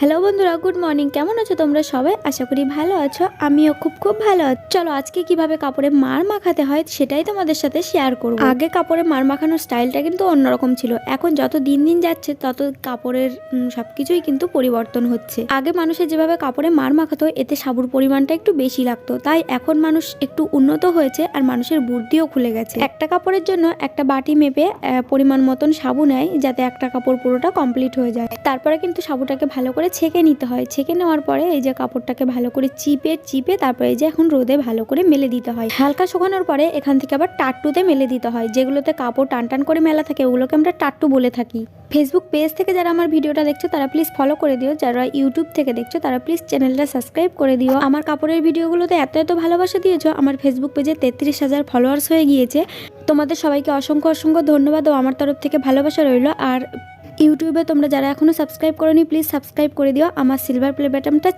Hello বন্ধুরা, good morning. কেমন আছো তোমরা সবাই? আশা করি ভালো আছো। আমিও খুব খুব ভালো আছি। চলো আজকে কীভাবে কাপড়ে মার মাখাতে হয় সেটাই তোমাদের সাথে শেয়ার করব। আগে কাপড়ে মার মাখানোর স্টাইলটা কিন্তু অন্যরকম ছিল। এখন যত দিন দিন যাচ্ছে, তত কাপড়ের সবকিছুই কিন্তু পরিবর্তন হচ্ছে। আগে মানুষের যেভাবে কাপড়ে মার মাখাতো, এতে সাবুর পরিমাণটা একটু বেশি লাগতো। তাই এখন মানুষ একটু উন্নত হয়েছে আর মানুষের বুদ্ধিও খুলে গেছে। একটা কাপড়ের জন্য একটা বাটি মেপে পরিমাণ মতন সাবু নেয়, যাতে একটা কাপড় পুরোটা কমপ্লিট হয়ে যায়। তারপরে কিন্তু সাবুটাকে ভালো করে ছেঁকে নিতে হয়। ছেঁকে নেওয়ার পরে এই যে কাপড়টাকে ভালো করে চিপে চিপে তারপরে এই যে এখন রোদে ভালো করে মেলে দিতে হয়। হালকা শুকানোর পরে এখান থেকে আবার টাট্টুতে মেলে দিতে হয়। যেগুলোতে কাপড় টান টান করে মেলা থাকে ওগুলোকে আমরা টাট্টু বলে থাকি। ফেসবুক পেজ থেকে যারা আমার ভিডিওটা দেখছ, তারা প্লিজ ফলো করে দিও। যারা ইউটিউব থেকে দেখছ, তারা প্লিজ চ্যানেলটা সাবস্ক্রাইব করে দিও। আমার কাপড়ের ভিডিওগুলোতে এত এত ভালোবাসা দিয়েছ, আমার ফেসবুক পেজে তেত্রিশ হাজার ফলোয়ার্স হয়ে গিয়েছে। তোমাদের সবাইকে অসংখ্য অসংখ্য ধন্যবাদ ও আমার তরফ থেকে ভালোবাসা রইল। আর ইউটিউবে তোমরা যারা এখনও সাবস্ক্রাইব করোনি প্লিজ সাবস্ক্রাইব করে দিও। আমার সিলভার প্লে বাটনটা